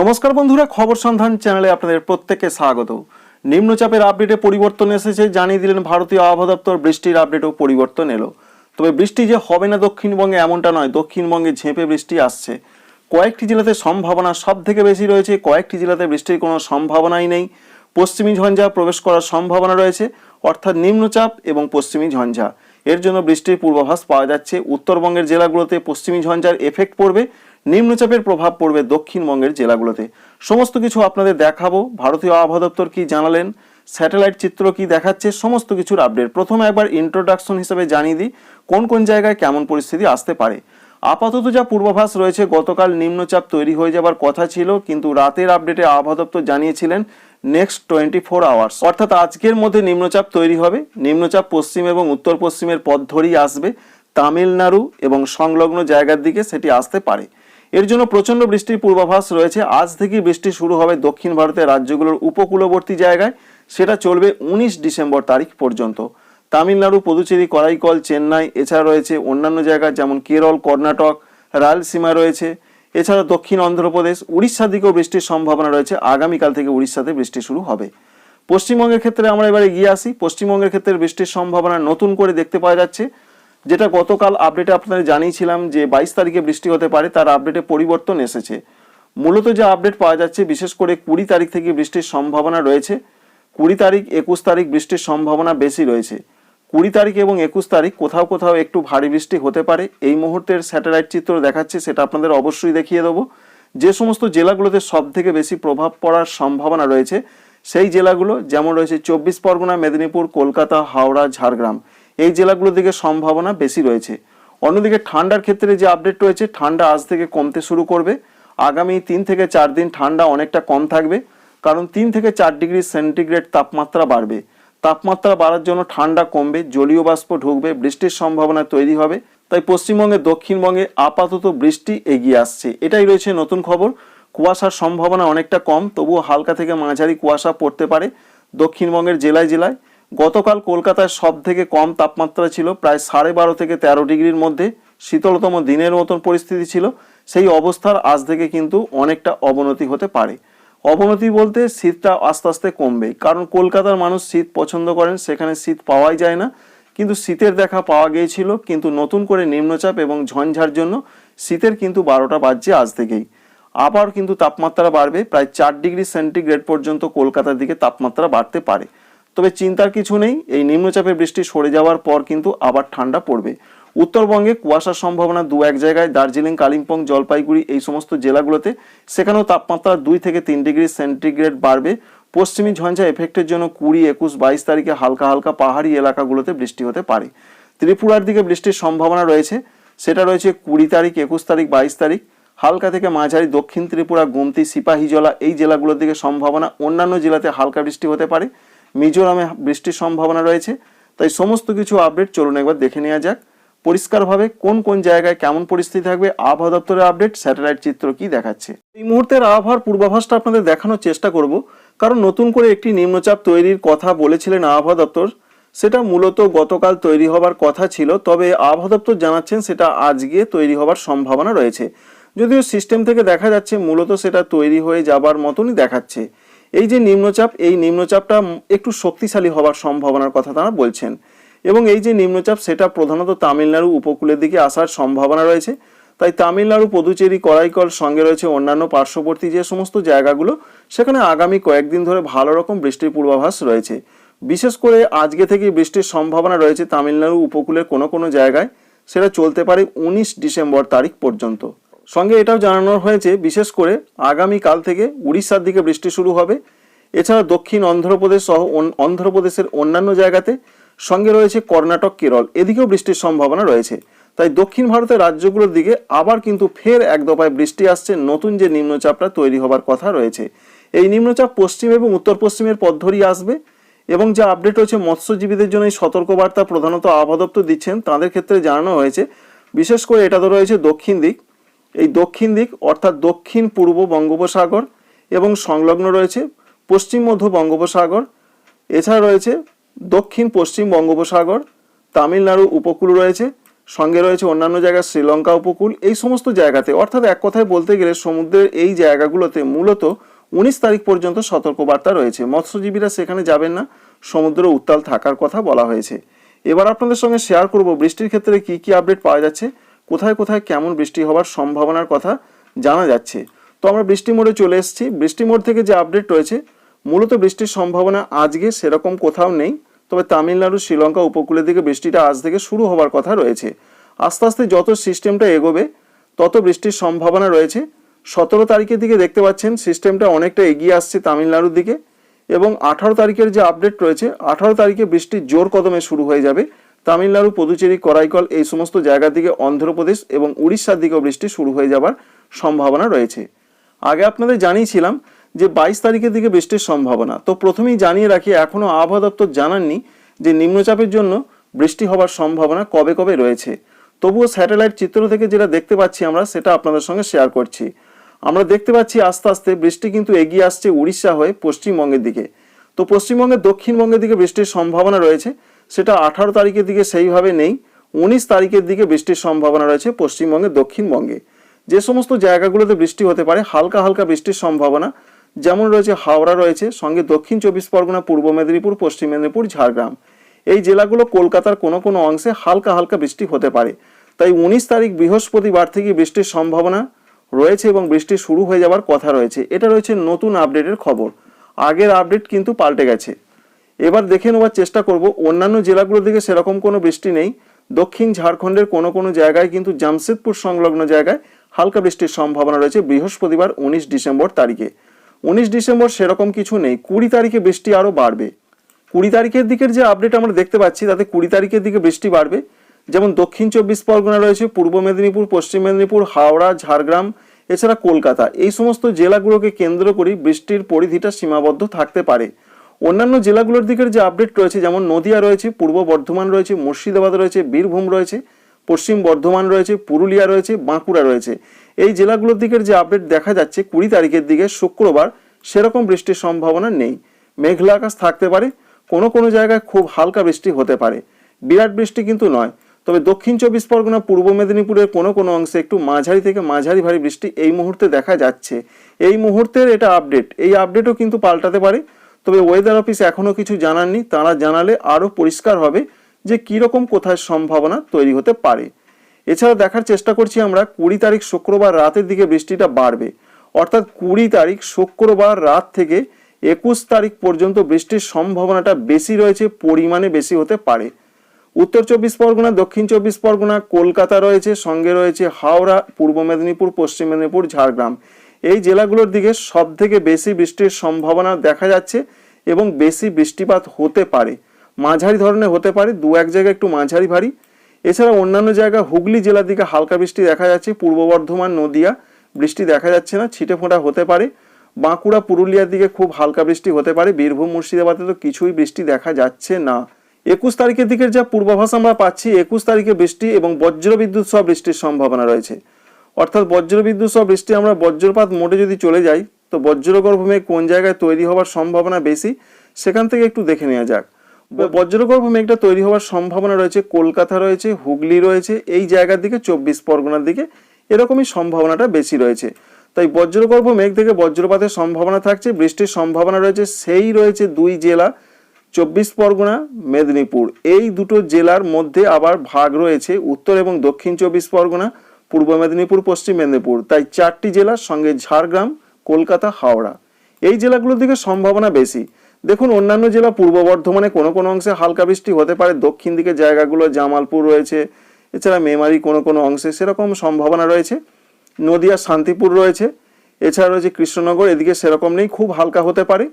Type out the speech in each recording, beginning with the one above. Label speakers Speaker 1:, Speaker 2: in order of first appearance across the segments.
Speaker 1: নমস্কার বন্ধুরা, খবর সন্ধান চ্যানেলে আপনাদের প্রত্যেককে স্বাগত। নিম্নচাপের আপডেটে পরিবর্তন এসেছে, জানিয়ে দিলেন ভারতীয় আবহাওয়া দপ্তর, বৃষ্টির আপডেটেও পরিবর্তন এলো। তবে বৃষ্টি যে হবে না দক্ষিণবঙ্গে এমনটা নয়, দক্ষিণবঙ্গে ঝেঁপে বৃষ্টি আসছে। কয়েকটি জেলাতে সম্ভাবনা সব থেকে বেশি রয়েছে, কয়েকটি জেলাতে বৃষ্টির কোনো সম্ভাবনাই নেই। পশ্চিমী ঝঞ্ঝা প্রবেশ করার সম্ভাবনা রয়েছে, অর্থাৎ নিম্নচাপ এবং পশ্চিমী ঝঞ্ঝা। এর জন্য বৃষ্টির পূর্বাভাস পাওয়া যাচ্ছে। উত্তরবঙ্গের জেলাগুলোতে পশ্চিমী ঝঞ্ঝার এফেক্ট পড়বে। নিম্নচাপের প্রভাব পড়বে দক্ষিণবঙ্গের জেলাগুলোতে। সমস্ত কিছু আপনাদের দেখাবো। ভারতীয় আবহাওয়া দপ্তর কি জানালেন? স্যাটেলাইট চিত্র কি দেখাচ্ছে? সমস্ত কিছুর আপডেট প্রথমে একবার ইন্ট্রোডাকশন হিসেবে জানিয়ে দিই, কোন কোন জায়গায় কেমন পরিস্থিতি আসতে পারে। আপাতত যা পূর্বাভাস রয়েছে, গতকাল নিম্নচাপ তৈরি হয়ে যাবার কথা ছিল, কিন্তু রাতের আপডেটে আবহাওয়া দপ্তর জানিয়েছিলেন নেক্সট টোয়েন্টি ফোর আওয়ার্স অর্থাৎ আজকের মধ্যে নিম্নচাপ তৈরি হবে। নিম্নচাপ পশ্চিম এবং উত্তর পশ্চিমের পথ ধরেই আসবে। তামিলনাড়ু এবং সংলগ্ন জায়গার দিকে সেটি আসতে পারে। এর জন্য প্রচণ্ড বৃষ্টির পূর্বাভাস রয়েছে। আজ থেকেই বৃষ্টি শুরু হবে দক্ষিণ ভারতের রাজ্যগুলোর উপকূলবর্তী জায়গায়। সেটা চলবে উনিশ ডিসেম্বর তারিখ পর্যন্ত। তামিলনাড়ু, পুদুচেরি, করাইকল, চেন্নাই, এছাড়া রয়েছে অন্যান্য জায়গা যেমন কেরল, কর্ণাটক রায়লসীমা রয়েছে। এছাড়া দক্ষিণ অন্ধ্রপ্রদেশ, উড়িষ্যার দিকেও বৃষ্টির সম্ভাবনা রয়েছে। আগামীকাল থেকে উড়িষ্যাতে বৃষ্টি শুরু হবে। পশ্চিমবঙ্গের ক্ষেত্রে আমরা এবারে গিয়ে আসি। পশ্চিমবঙ্গের ক্ষেত্রে বৃষ্টির সম্ভাবনা নতুন করে দেখতে পাওয়া যাচ্ছে। যেটা গতকাল আপডেটে আপনাদের জানিয়েছিলাম যে বাইশ তারিখে বৃষ্টি হতে পারে, তার আপডেটে পরিবর্তন এসেছে। মূলত যে আপডেট পাওয়া যাচ্ছে, বিশেষ করে কুড়ি তারিখ থেকে বৃষ্টির সম্ভাবনা রয়েছে। কুড়ি তারিখ, একুশ তারিখ বৃষ্টির সম্ভাবনা বেশি রয়েছে। কুড়ি তারিখ এবং একুশ তারিখ কোথাও কোথাও একটু ভারী বৃষ্টি হতে পারে। এই মুহূর্তের স্যাটেলাইট চিত্র দেখাচ্ছে, সেটা আপনাদের অবশ্যই দেখিয়ে দেবো। যে সমস্ত জেলাগুলোতে সব থেকে বেশি প্রভাব পড়ার সম্ভাবনা রয়েছে, সেই জেলাগুলো যেমন রয়েছে চব্বিশ পরগনা, মেদিনীপুর, কলকাতা, হাওড়া, ঝাড়গ্রাম। এই জেলাগুলোর দিকে সম্ভাবনা বেশি রয়েছে। অন্যদিকে ঠান্ডার ক্ষেত্রে যে আপডেট রয়েছে, ঠান্ডা আজ থেকে কমতে শুরু করবে। আগামী তিন থেকে চার দিন ঠান্ডা অনেকটা কম থাকবে, কারণ তিন থেকে চার ডিগ্রি সেন্টিগ্রেড তাপমাত্রা বাড়বে। তাপমাত্রা বাড়ার জন্য ঠান্ডা কমবে, জলীয় বাষ্প ঢুকবে, বৃষ্টির সম্ভাবনা তৈরি হবে। তাই পশ্চিমবঙ্গে, দক্ষিণবঙ্গে আপাতত বৃষ্টি এগিয়ে আসছে। এটাই রয়েছে নতুন খবর। কুয়াশার সম্ভাবনা অনেকটা কম, তবুও হালকা থেকে মাঝারি কুয়াশা পড়তে পারে দক্ষিণবঙ্গের জেলায় জেলায়। গতকাল কলকাতায় সব থেকে কম তাপমাত্রা ছিল, প্রায় সাড়ে বারো থেকে তেরো ডিগ্রির মধ্যে। শীতলতম দিনের মতন পরিস্থিতি ছিল। সেই অবস্থার আজ থেকে কিন্তু অনেকটা অবনতি হতে পারে। অবনতি বলতে শীতটা আস্তে আস্তে কমবে কারণ কলকাতার মানুষ শীত পছন্দ করেন, সেখানে শীত পাওয়াই যায় না। কিন্তু শীতের দেখা পাওয়া গিয়েছিল, কিন্তু নতুন করে নিম্নচাপ এবং ঝঞ্ঝার জন্য শীতের কিন্তু বারোটা বাজছে আজ থেকেই। আবার কিন্তু তাপমাত্রা বাড়বে, প্রায় চার ডিগ্রি সেন্টিগ্রেড পর্যন্ত কলকাতার দিকে তাপমাত্রা বাড়তে পারে। তবে চিন্তার কিছু নেই। এই নিম্নচাপের বৃষ্টি সরে যাওয়ার পর কিন্তু আবার ঠান্ডা পড়বে। উত্তরবঙ্গে কুয়াশার সম্ভাবনা দু এক জায়গায়, দার্জিলিং, কালিম্পং, জলপাইগুড়ি এই সমস্ত জেলাগুলোতে। সেখানেও তাপমাত্রা দুই থেকে তিন ডিগ্রি সেন্টিগ্রেড বাড়বে। পশ্চিমী ঝঞ্ঝা এফেক্টের জন্য কুড়ি, একুশ, বাইশ তারিখে হালকা হালকা পাহাড়ি এলাকাগুলোতে বৃষ্টি হতে পারে। ত্রিপুরার দিকে বৃষ্টির সম্ভাবনা রয়েছে। সেটা রয়েছে কুড়ি তারিখ, একুশ তারিখ, বাইশ তারিখ। হালকা থেকে মাঝারি দক্ষিণ ত্রিপুরা, গুমতি, সিপাহীজলা এই জেলাগুলোর দিকে সম্ভাবনা অন্যান্য জেলাতে হালকা বৃষ্টি হতে পারে। মিজোরামে বৃষ্টির সম্ভাবনা রয়েছে, তাই সমস্ত কিছু আপডেট চলুন একবার দেখে নেওয়া যাক। পরিষ্কারভাবে কোন কোন জায়গায় কেমন পরিস্থিতি থাকবে, আবহাওয়া দপ্তরের আপডেট স্যাটেলাইট চিত্র কি দেখাচ্ছে। এই মুহূর্তের আবহাওয়ার পূর্বাভাসটা আপনাদের দেখানোর চেষ্টা করব, কারণ নতুন করে একটি নিম্নচাপ তৈরির কথা বলেছিলেন আবহাওয়া দপ্তর, সেটা মূলত গতকাল তৈরি হবার কথা ছিল, তবে আবহাওয়া দপ্তর জানাচ্ছেন সেটা আজকে তৈরি হবার সম্ভাবনা রয়েছে। যদিও সিস্টেম থেকে দেখা যাচ্ছে মূলত সেটা তৈরি হয়ে যাবার মতনই দেখাচ্ছে। এই যে নিম্নচাপ, এই নিম্নচাপটা একটু শক্তিশালী হবার সম্ভাবনার কথা তারা বলছেন। এবং এই যে নিম্নচাপ, সেটা প্রধানত তামিলনাড়ু উপকূলের দিকে আসার সম্ভাবনা রয়েছে। তাই তামিলনাড়ু, পদুচেরি, করাইকল সঙ্গে রয়েছে অন্যান্য পার্শ্ববর্তী যে সমস্ত জায়গাগুলো, সেখানে আগামী কয়েকদিন ধরে ভালো রকম বৃষ্টির পূর্বাভাস রয়েছে। বিশেষ করে আজকে থেকে বৃষ্টির সম্ভাবনা রয়েছে তামিলনাড়ু উপকূলের কোনো কোনো জায়গায়। সেটা চলতে পারে উনিশ ডিসেম্বর তারিখ পর্যন্ত। সঙ্গে এটাও জানানো হয়েছে, বিশেষ করে আগামী কাল থেকে উড়িষ্যার দিকে বৃষ্টি শুরু হবে। এছাড়া দক্ষিণ অন্ধ্রপ্রদেশ সহ অন্ধ্রপ্রদেশের অন্যান্য জায়গাতে সঙ্গে রয়েছে কর্ণাটক, কেরল। এদিকেও বৃষ্টির সম্ভাবনা রয়েছে। তাই দক্ষিণ ভারতের রাজ্যগুলোর দিকে আবার কিন্তু ফের এক দফায় বৃষ্টি আসছে। নতুন যে নিম্নচাপটা তৈরি হবার কথা রয়েছে, এই নিম্নচাপ পশ্চিম এবং উত্তর পশ্চিমের পথ ধরেই আসবে এবং যা আপডেট হয়েছে মৎস্যজীবীদের জন্য এই সতর্কবার্তা প্রধানত আবহাওয়া দপ্তর দিচ্ছেন। তাদের ক্ষেত্রে জানানো হয়েছে, বিশেষ করে এটা তো রয়েছে দক্ষিণ দিক। এই দক্ষিণ দিক অর্থাৎ দক্ষিণ পূর্ব বঙ্গোপসাগর এবং সংলগ্ন রয়েছে পশ্চিম মধ্য বঙ্গোপসাগর। এছাড়া রয়েছে দক্ষিণ পশ্চিম বঙ্গোপসাগর, তামিলনাড়ু উপকূল রয়েছে, সঙ্গে রয়েছে অন্যান্য জায়গা শ্রীলঙ্কা উপকূল। এই সমস্ত জায়গাতে, অর্থাৎ এক কথায় বলতে গেলে সমুদ্রের এই জায়গাগুলোতে মূলত উনিশ তারিখ পর্যন্ত সতর্কবার্তা রয়েছে। মৎস্যজীবীরা সেখানে যাবেন না সমুদ্র উত্তাল থাকার কথা বলা হয়েছে। এবার আপনাদের সঙ্গে শেয়ার করব বৃষ্টির ক্ষেত্রে কি কি আপডেট পাওয়া যাচ্ছে। কোথায় কোথায় কেমন বৃষ্টি হওয়ার সম্ভাবনার কথা জানা যাচ্ছে। তো আমরা বৃষ্টি মোড়ে চলে এসেছি। বৃষ্টি মোড় থেকে যে আপডেট রয়েছে, মূলত বৃষ্টির সম্ভাবনা আজকে সেরকম কোথাও নেই। তবে তামিলনাড়ু, শ্রীলঙ্কা উপকূলের দিকে বৃষ্টিটা আজ থেকে শুরু হওয়ার কথা রয়েছে। আস্তে আস্তে যত সিস্টেমটা এগোবে, তত বৃষ্টির সম্ভাবনা রয়েছে। সতেরো তারিখের দিকে দেখতে পাচ্ছেন সিস্টেমটা অনেকটা এগিয়ে আসছে তামিলনাড়ুর দিকে এবং আঠারো তারিখের যে আপডেট রয়েছে, আঠারো তারিখে বৃষ্টির জোর কদমে শুরু হয়ে যাবে। তামিলনাড়ু, পুদুচেরি, করাইকল এই সমস্ত জায়গার দিকে অন্ধ্রপ্রদেশ এবং উড়িষ্যার দিকেও বৃষ্টি শুরু হয়ে যাবার সম্ভাবনা রয়েছে। আগে আপনাদের জানিয়েছিলাম যে বাইশ তারিখের দিকে বৃষ্টির সম্ভাবনা। তো প্রথমেই জানিয়ে রাখি এখনও আবহাওয়া দপ্তর জানাননি যে নিম্নচাপের জন্য বৃষ্টি হবার সম্ভাবনা কবে কবে রয়েছে। তবুও স্যাটেলাইট চিত্র থেকে যেটা দেখতে পাচ্ছি আমরা, সেটা আপনাদের সঙ্গে শেয়ার করছি। আমরা দেখতে পাচ্ছি আস্তে আস্তে বৃষ্টি কিন্তু এগিয়ে আসছে উড়িষ্যা হয়ে পশ্চিমবঙ্গের দিকে। তো পশ্চিমবঙ্গের দক্ষিণবঙ্গের দিকে বৃষ্টির সম্ভাবনা রয়েছে। সেটা আঠারো তারিখের দিকে সেইভাবে নেই। উনিশ তারিখের দিকে বৃষ্টির সম্ভাবনা রয়েছে পশ্চিমবঙ্গে, দক্ষিণবঙ্গে। যে সমস্ত জায়গাগুলোতে বৃষ্টি হতে পারে, হালকা হালকা বৃষ্টির সম্ভাবনা যেমন রয়েছে হাওড়া রয়েছে, সঙ্গে দক্ষিণ চব্বিশ পরগনা, পূর্ব মেদিনীপুর, পশ্চিম মেদিনীপুর, ঝাড়গ্রাম। এই জেলাগুলো কলকাতার কোনো কোনো অংশে হালকা হালকা বৃষ্টি হতে পারে। তাই উনিশ তারিখ বৃহস্পতিবার থেকে বৃষ্টির সম্ভাবনা রয়েছে এবং বৃষ্টি শুরু হয়ে যাওয়ার কথা রয়েছে। এটা রয়েছে নতুন আপডেটের খবর। আগের আপডেট কিন্তু পাল্টে গেছে। এবার দেখে নেওয়ার চেষ্টা করব। অন্যান্য জেলাগুলোর দিকে সেরকম কোনো বৃষ্টি নেই। দক্ষিণ ঝাড়খণ্ডের কোনো কোনো জায়গায় কিন্তু জামশেদপুর সংলগ্ন জায়গায় হালকা বৃষ্টির সম্ভাবনা রয়েছে বৃহস্পতিবার উনিশ ডিসেম্বর তারিখে। উনিশ ডিসেম্বর সেরকম কিছু নেই। কুড়ি তারিখে বৃষ্টি আরও বাড়বে। কুড়ি তারিখের দিকের যে আপডেট আমরা দেখতে পাচ্ছি, তাতে কুড়ি তারিখের দিকে বৃষ্টি বাড়বে। যেমন দক্ষিণ চব্বিশ পরগনা রয়েছে, পূর্ব মেদিনীপুর, পশ্চিম মেদিনীপুর, হাওড়া, ঝাড়গ্রাম, এছাড়া কলকাতা। এই সমস্ত জেলাগুলোকে কেন্দ্র করেই বৃষ্টির পরিধিটা সীমাবদ্ধ থাকতে পারে। অন্যান্য জেলাগুলোর দিকের যে আপডেট রয়েছে, যেমন নদিয়া রয়েছে, পূর্ব বর্ধমান রয়েছে, মুর্শিদাবাদ রয়েছে, বীরভূম রয়েছে, পশ্চিম বর্ধমান রয়েছে, পুরুলিয়া রয়েছে, বাঁকুড়া রয়েছে। এই জেলাগুলোর দিকের যে আপডেট দেখা যাচ্ছে, কুড়ি তারিখের দিকে শুক্রবার সেরকম বৃষ্টির সম্ভাবনা নেই। মেঘলা আকাশ থাকতে পারে, কোনো কোনো জায়গায় খুব হালকা বৃষ্টি হতে পারে। বিরাট বৃষ্টি কিন্তু নয়, তবে দক্ষিণ চব্বিশ পরগনা, পূর্ব মেদিনীপুরের কোনো কোনো অংশে একটু মাঝারি থেকে মাঝারি ভারী বৃষ্টি এই মুহূর্তে দেখা যাচ্ছে। এই মুহূর্তের এটা আপডেট এই আপডেটও কিন্তু পাল্টাতে পারে। তবে ওয়েদার অফিস এখনও কিছু জানাননি। তারা জানালে আরও পরিষ্কার হবে যে কীরকম কোথায় সম্ভাবনা তৈরি হতে পারে। এছাড়া দেখার চেষ্টা করছি আমরা, কুড়ি তারিখ শুক্রবার রাতের দিকে বৃষ্টিটা বাড়বে। অর্থাৎ কুড়ি তারিখ শুক্রবার রাত থেকে একুশ তারিখ পর্যন্ত বৃষ্টির সম্ভাবনাটা বেশি রয়েছে, পরিমাণে বেশি হতে পারে। উত্তর চব্বিশ পরগনা, দক্ষিণ চব্বিশ পরগনা, কলকাতা রয়েছে, সঙ্গে রয়েছে হাওড়া, পূর্ব মেদিনীপুর, পশ্চিম মেদিনীপুর, ঝাড়গ্রাম। এই জেলাগুলোর দিকে সব থেকে বেশি বৃষ্টির সম্ভাবনা দেখা যাচ্ছে এবং বেশি বৃষ্টিপাত হতে পারে। মাঝারি ধরনের হতে পারে, দু এক জায়গায় একটু মাঝারি ভারী। এছাড়া অন্যান্য জায়গা হুগলি জেলার দিকে হালকা বৃষ্টি দেখা যাচ্ছে, পূর্ব বর্ধমান, নদিয়া বৃষ্টি দেখা যাচ্ছে না ছিটে ফোঁটা হতে পারে। বাঁকুড়া, পুরুলিয়ার দিকে খুব হালকা বৃষ্টি হতে পারে, বীরভূম, মুর্শিদাবাদে তো কিছুই বৃষ্টি দেখা যাচ্ছে না। একুশ তারিখের দিকের যা পূর্বাভাস আমরা পাচ্ছি, একুশ তারিখে বৃষ্টি এবং বজ্রবিদ্যুৎ সহ বৃষ্টির সম্ভাবনা রয়েছে। অর্থাৎ বজ্রবিদ্যুৎ সহ বৃষ্টি আমরা বজ্রপাত মোডে যদি চলে যাই তো বজ্রগর্ভ মেঘ কোন জায়গায় তৈরি হওয়ার সম্ভাবনা বেশি? সেখান থেকে একটু দেখে নেওয়া যাক। বজ্রগর্ভ মেঘটা তৈরি হওয়ার সম্ভাবনা রয়েছে কলকাতা রয়েছে হুগলি রয়েছে এই জায়গার দিকে চব্বিশ পরগনার দিকে এরকমই সম্ভাবনাটা বেশি রয়েছে। তাই বজ্রগর্ভ মেঘ থেকে বজ্রপাতের সম্ভাবনা থাকছে বৃষ্টির সম্ভাবনা রয়েছে সেই রয়েছে দুই জেলা চব্বিশ পরগনা মেদিনীপুর। এই দুটো জেলার মধ্যে আবার ভাগ রয়েছে উত্তর এবং দক্ষিণ চব্বিশ পরগনা। পূর্ব মেদিনীপুর, পশ্চিম মেদিনীপুর, তাই চারটি জেলার সঙ্গে ঝাড়গ্রাম, কলকাতা, হাওড়া। এই জেলাগুলোর দিকে সম্ভাবনা বেশি। দেখুন, অন্যান্য জেলা পূর্ব বর্ধমানে কোনো কোনো অংশে হালকা বৃষ্টি হতে পারে, দক্ষিণ দিকে জায়গাগুলো জামালপুর রয়েছে, এছাড়া মেমারি কোনো কোনো অংশে সেরকম সম্ভাবনা রয়েছে। নদিয়া, শান্তিপুর রয়েছে, এছাড়া রয়েছে কৃষ্ণনগর, এদিকে সেরকম নেই, খুব হালকা হতে পারে।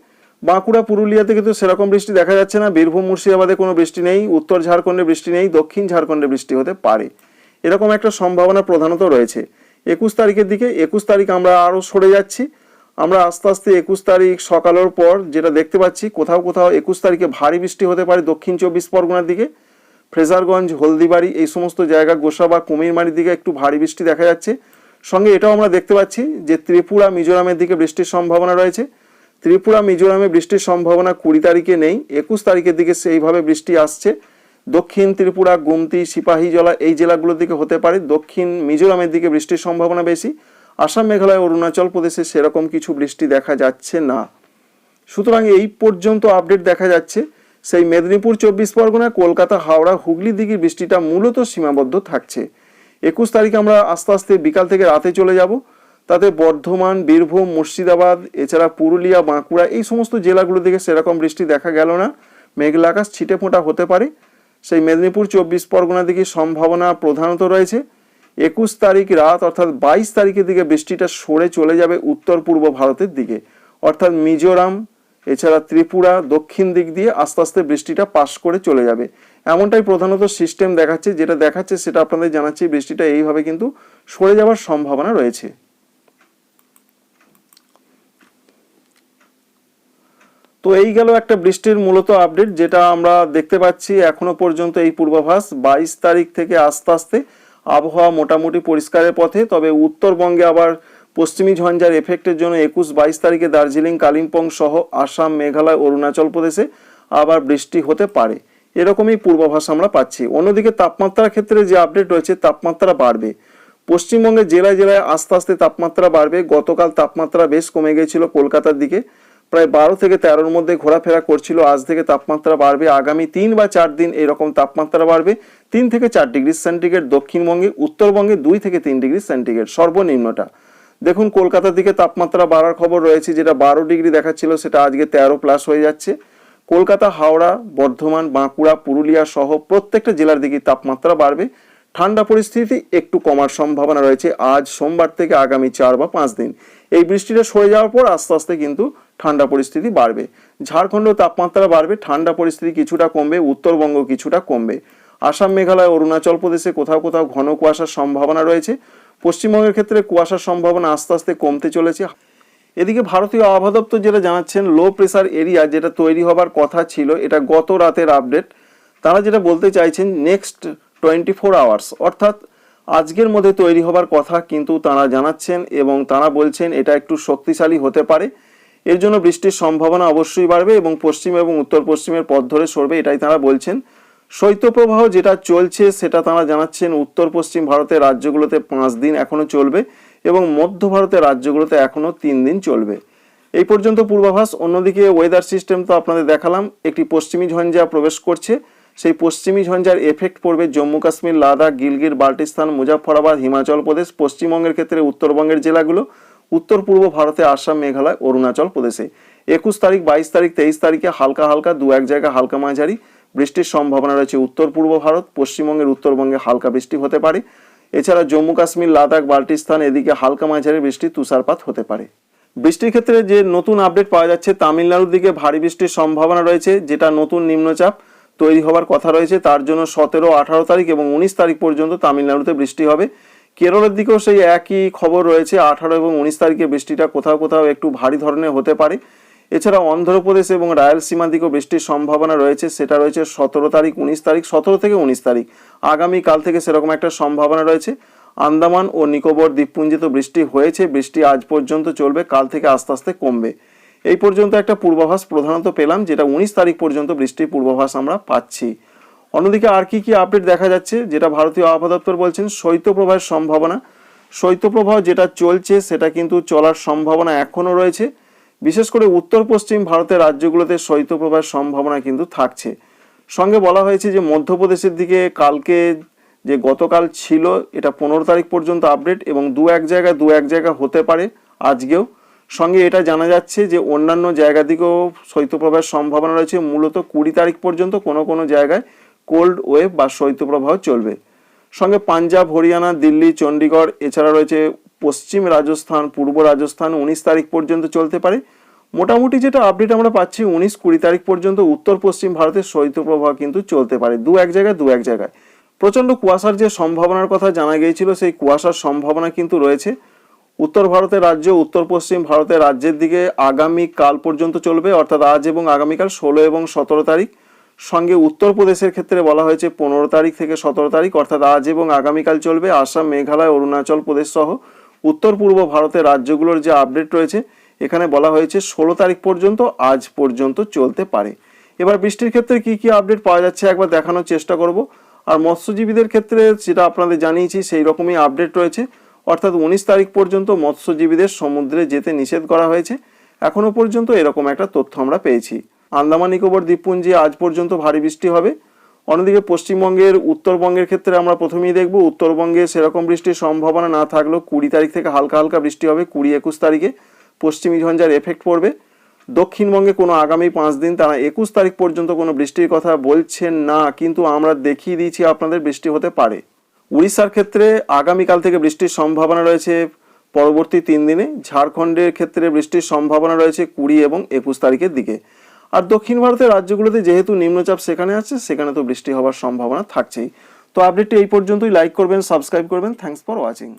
Speaker 1: বাঁকুড়া, পুরুলিয়াতে কিন্তু সেরকম বৃষ্টি দেখা যাচ্ছে না, বীরভূম, মুর্শিদাবাদে কোনো বৃষ্টি নেই, উত্তর ঝাড়খণ্ডে বৃষ্টি নেই, দক্ষিণ ঝাড়খণ্ডে বৃষ্টি হতে পারে। এরকম একটা সম্ভাবনা প্রধানত রয়েছে। একুশ তারিখের দিকে, একুশ তারিখ আমরা আরও সরে যাচ্ছি। আমরা আস্তে আস্তে একুশ তারিখ সকালের পর যেটা দেখতে পাচ্ছি, কোথাও কোথাও একুশ তারিখে ভারী বৃষ্টি হতে পারে দক্ষিণ চব্বিশ পরগনার দিকে। ফ্রেজারগঞ্জ, হলদিবাড়ি এই সমস্ত জায়গা, গোসা বা কুমিরমারির দিকে একটু ভারী বৃষ্টি দেখা যাচ্ছে। সঙ্গে এটাও আমরা দেখতে পাচ্ছি যে ত্রিপুরা, মিজোরামের দিকে বৃষ্টির সম্ভাবনা রয়েছে। ত্রিপুরা, মিজোরামে বৃষ্টির সম্ভাবনা কুড়ি তারিখে নেই, একুশ তারিখের দিকে সেইভাবে বৃষ্টি আসছে। দক্ষিণ ত্রিপুরা, গুমতি সিপাহীজলা এই জেলাগুলোর দিকে হতে পারে। দক্ষিণ মিজোরামের দিকে বৃষ্টির সম্ভাবনা বেশি। আসাম, মেঘালয়, অরুণাচল প্রদেশে সেরকম কিছু বৃষ্টি দেখা যাচ্ছে না। সুতরাং এই পর্যন্ত আপডেট দেখা যাচ্ছে। সেই মেদিনীপুর চব্বিশ পরগনা, কলকাতা, হাওড়া, হুগলি দিঘির বৃষ্টিটা মূলত সীমাবদ্ধ থাকছে। একুশ তারিখ আমরা আস্তে আস্তে বিকাল থেকে রাতে চলে যাব। তাতে বর্ধমান, বীরভূম, মুর্শিদাবাদ, এছাড়া পুরুলিয়া, বাঁকুড়া এই সমস্ত জেলাগুলো দিকে সেরকম বৃষ্টি দেখা গেল না। মেঘলা আকাশ ছিটে ফোঁটা হতে পারে। সেই মেদিনীপুর চব্বিশ পরগনা দিকে সম্ভাবনা প্রধানত রয়েছে। একুশ তারিখ রাত অর্থাৎ বাইশ তারিখের দিকে বৃষ্টিটা সরে চলে যাবে উত্তর পূর্ব ভারতের দিকে। অর্থাৎ মিজোরাম, এছাড়া ত্রিপুরা, দক্ষিণ দিক দিয়ে আস্তে আস্তে বৃষ্টিটা পাশ করে চলে যাবে। এমনটাই প্রধানত সিস্টেম দেখাচ্ছে। যেটা দেখাচ্ছে সেটা আপনাদের জানাচ্ছি, বৃষ্টিটা এইভাবে কিন্তু সরে যাওয়ার সম্ভাবনা রয়েছে। তো এই গেল একটা বৃষ্টির মূলত আপডেট যেটা আমরা দেখতে পাচ্ছি এখনও পর্যন্ত এই পূর্বাভাস। বাইশ তারিখ থেকে আস্তে আস্তে আবহাওয়া মোটামুটি পরিষ্কারের পথে, তবে উত্তরবঙ্গে আবার পশ্চিমী ঝঞ্ঝার এফেক্টের জন্য একুশ বাইশ তারিখে দার্জিলিং, কালিম্পং সহ আসাম, মেঘালয়, অরুণাচল প্রদেশে আবার বৃষ্টি হতে পারে। এরকমই পূর্বাভাস আমরা পাচ্ছি। অন্যদিকে তাপমাত্রার ক্ষেত্রে যে আপডেট রয়েছে, তাপমাত্রা বাড়বে। পশ্চিমবঙ্গের জেলায় জেলায় আস্তে আস্তে তাপমাত্রা বাড়বে। গতকাল তাপমাত্রা বেশ কমে গিয়েছিল কলকাতার দিকে। প্রায় বারো থেকে তেরোর মধ্যে ঘোরাফেরা করছিল। আজ থেকে তাপমাত্রা বাড়বে। আগামী তিন বা চার দিন এরকম তাপমাত্রা বাড়বে। তিন থেকে চার ডিগ্রি সেন্টিগ্রেড দক্ষিণবঙ্গে, উত্তরবঙ্গে দুই থেকে তিন ডিগ্রি সেন্টিগ্রেড সর্বনিম্নটা। দেখুন, কলকাতার দিকে তাপমাত্রা বাড়ার খবর রয়েছে। যেটা বারো ডিগ্রি দেখাচ্ছিল, সেটা আজকে তেরো প্লাস হয়ে যাচ্ছে। কলকাতা, হাওড়া, বর্ধমান, বাঁকুড়া, পুরুলিয়া সহ প্রত্যেকটা জেলার দিকে তাপমাত্রা বাড়বে। ঠান্ডা পরিস্থিতি একটু কমার সম্ভাবনা রয়েছে। আজ সোমবার থেকে আগামী চার বা পাঁচ দিন। এই বৃষ্টিটা সরে যাওয়ার পর আস্তে আস্তে কিন্তু ঠান্ডা পরিস্থিতি বাড়বে। ঝাড়খণ্ডেও তাপমাত্রা বাড়বে, ঠান্ডা পরিস্থিতি কিছুটা কমবে, উত্তরবঙ্গ কিছুটা কমবে। আসাম, মেঘালয়, অরুণাচল প্রদেশে কোথাও কোথাও ঘন কুয়াশার সম্ভাবনা রয়েছে। পশ্চিমবঙ্গের ক্ষেত্রে কুয়াশার সম্ভাবনা আস্তে আস্তে কমতে চলেছে। এদিকে ভারতীয় আবহাওয়া দপ্তর যেটা জানাচ্ছেন লো প্রেসার এরিয়া যেটা তৈরি হবার কথা ছিল, এটা গত রাতের আপডেট তারা যেটা বলতে চাইছেন নেক্সট টোয়েন্টি ফোর আওয়ার্স অর্থাৎ আজকের মধ্যে তৈরি হবার কথা কিন্তু তারা জানাচ্ছেন এবং তারা বলছেন এটা একটু শক্তিশালী হতে পারে। এর জন্য বৃষ্টির সম্ভাবনা অবশ্যই বাড়বে এবং পশ্চিম এবং উত্তর পশ্চিমের পথ ধরে সরবে এটাই তারা বলছেন। শৈত্যপ্রবাহ যেটা চলছে সেটা তারা জানাচ্ছেন উত্তর পশ্চিম ভারতের রাজ্যগুলোতে পাঁচ দিন এখনও চলবে এবং মধ্য ভারতের রাজ্যগুলোতে এখনও তিন দিন চলবে। এই পর্যন্ত পূর্বাভাস, অন্যদিকে ওয়েদার সিস্টেম তো আপনাদের দেখালাম, একটি পশ্চিমী ঝঞ্ঝা প্রবেশ করছে। সেই পশ্চিমী ঝঞ্ঝার এফেক্ট পড়বে জম্মু কাশ্মীর, লাদাখ গিলগির বাল্টিস্তান মুজাফরাবাদ হিমাচল প্রদেশ, পশ্চিমবঙ্গের ক্ষেত্রে উত্তরবঙ্গের জেলাগুলো, উত্তর পূর্ব ভারতে আসাম, মেঘালয়, অরুণাচল প্রদেশে। একুশ তারিখ, বাইশ তারিখ, তেইশ তারিখে হালকা হালকা, দু এক জায়গায় হালকা মাঝারি বৃষ্টির সম্ভাবনা রয়েছে উত্তর পূর্ব ভারত, পশ্চিমবঙ্গের উত্তরবঙ্গে হালকা বৃষ্টি হতে পারে। এছাড়া জম্মু কাশ্মীর, লাদাখ, বাল্টিস্তান, এদিকে হালকা মাঝারি বৃষ্টি, তুষারপাত হতে পারে। বৃষ্টির ক্ষেত্রে যে নতুন আপডেট পাওয়া যাচ্ছে, তামিলনাড়ুর দিকে ভারী বৃষ্টির সম্ভাবনা রয়েছে, যেটা নতুন নিম্নচাপ। তৈরি হবার কথা রয়েছে। তার জন্য সতেরো, আঠারো তারিখ এবং উনিশ তারিখ পর্যন্ত তামিলনাড়ুতে বৃষ্টি হবে। কেরলের দিকেও সেই একই খবর রয়েছে, আঠারো এবং উনিশ তারিখে বৃষ্টিটা কোথাও কোথাও একটু ভারী ধরনের হতে পারে। এছাড়া অন্ধ্রপ্রদেশ এবং রায়লসীমা দিকেও বৃষ্টির সম্ভাবনা রয়েছে। সেটা রয়েছে সতেরো তারিখ, উনিশ তারিখ, সতেরো থেকে উনিশ তারিখ। আগামীকাল থেকে সেরকম একটা সম্ভাবনা রয়েছে। আন্দামান ও নিকোবর দ্বীপপুঞ্জে তো বৃষ্টি হয়েছে। বৃষ্টি আজ পর্যন্ত চলবে, কাল থেকে আস্তে আস্তে কমবে। এই পর্যন্ত একটা পূর্বাভাস প্রধানত পেলাম, যেটা উনিশ তারিখ পর্যন্ত বৃষ্টির পূর্বাভাস আমরা পাচ্ছি। অন্যদিকে আর কি কি আপডেট দেখা যাচ্ছে, যেটা ভারতীয় আবহাওয়া দপ্তর বলছেন, শৈত্যপ্রবাহের সম্ভাবনা। শৈত্যপ্রবাহ যেটা চলছে, সেটা কিন্তু চলার সম্ভাবনা এখনও রয়েছে। বিশেষ করে উত্তর পশ্চিম ভারতের রাজ্যগুলোতে শৈত্যপ্রবাহের সম্ভাবনা কিন্তু থাকছে। সঙ্গে বলা হয়েছে যে, মধ্যপ্রদেশের দিকে কালকে যে গতকাল ছিল, এটা পনেরো তারিখ পর্যন্ত আপডেট এবং দু এক জায়গায় দু এক জায়গা হতে পারে, আজকেও। সঙ্গে এটা জানা যাচ্ছে যে অন্যান্য জায়গা দিকেও শৈত্যপ্রবাহের সম্ভাবনা রয়েছে। মূলত কুড়ি তারিখ পর্যন্ত কোনো কোনো জায়গায় কোল্ড ওয়েভ বা শৈত্যপ্রবাহ চলবে। সঙ্গে পাঞ্জাব, হরিয়ানা, দিল্লি চণ্ডীগড় এছাড়া রয়েছে পশ্চিম রাজস্থান, পূর্ব রাজস্থান উনিশ তারিখ পর্যন্ত চলতে পারে। মোটামুটি যেটা আপডেট আমরা পাচ্ছি, উনিশ কুড়ি তারিখ পর্যন্ত উত্তর পশ্চিম ভারতের শৈত্যপ্রবাহ কিন্তু চলতে পারে, দু এক জায়গায়, দু এক জায়গায়। প্রচণ্ড কুয়াশার যে সম্ভাবনার কথা জানা গিয়েছিল, সেই কুয়াশার সম্ভাবনা কিন্তু রয়েছে। উত্তর ভারতের রাজ্য, উত্তর পশ্চিম ভারতের রাজ্যের দিকে আগামী কাল পর্যন্ত চলবে, অর্থাৎ আজ এবং আগামীকাল ষোলো এবং সতেরো তারিখ। সঙ্গে উত্তরপ্রদেশের ক্ষেত্রে বলা হয়েছে পনেরো তারিখ থেকে সতেরো তারিখ, অর্থাৎ আজ এবং আগামীকাল চলবে। আসাম, মেঘালয়, অরুণাচল প্রদেশ সহ উত্তর পূর্ব ভারতের রাজ্যগুলোর যে আপডেট রয়েছে, এখানে বলা হয়েছে ষোলো তারিখ পর্যন্ত আজ পর্যন্ত চলতে পারে। এবার বৃষ্টির ক্ষেত্রে কি কি আপডেট পাওয়া যাচ্ছে একবার দেখানোর চেষ্টা করব। আর মৎস্যজীবীদের ক্ষেত্রে যেটা আপনাদের জানিয়েছি, সেই রকমই আপডেট রয়েছে। অর্থাৎ উনিশ তারিখ পর্যন্ত মৎস্যজীবীদের সমুদ্রে যেতে নিষেধ করা হয়েছে। এখনও পর্যন্ত এরকম একটা তথ্য আমরা পেয়েছি। আন্দামান, নিকোবর, দ্বীপপুঞ্জে আজ পর্যন্ত ভারী বৃষ্টি হবে। অন্যদিকে পশ্চিমবঙ্গের, উত্তরবঙ্গের ক্ষেত্রে আমরা প্রথমেই দেখব, উত্তরবঙ্গে সেরকম বৃষ্টির সম্ভাবনা না থাকলেও কুড়ি তারিখ থেকে হালকা হালকা বৃষ্টি হবে, কুড়ি একুশ তারিখে পশ্চিমী ঝঞ্ঝার এফেক্ট পড়বে। দক্ষিণবঙ্গে কোনো আগামী পাঁচ দিন, তারা একুশ তারিখ পর্যন্ত কোনো বৃষ্টির কথা বলছেন না, কিন্তু আমরা দেখিয়ে দিয়েছি আপনাদের বৃষ্টি হতে পারে। উড়িষ্যার ক্ষেত্রে আগামীকাল থেকে বৃষ্টির সম্ভাবনা রয়েছে। পরবর্তী তিন দিনে ঝাড়খণ্ডের ক্ষেত্রে বৃষ্টির সম্ভাবনা রয়েছে কুড়ি এবং একুশ তারিখের দিকে। আর দক্ষিণ ভারতের রাজ্যগুলোতে যেহেতু নিম্নচাপ সেখানে আছে, সেখানে তো বৃষ্টি হওয়ার সম্ভাবনা থাকছেই। তো আপডেটটি এই পর্যন্তই। লাইক করবেন, সাবস্ক্রাইব করবেন। Thanks for watching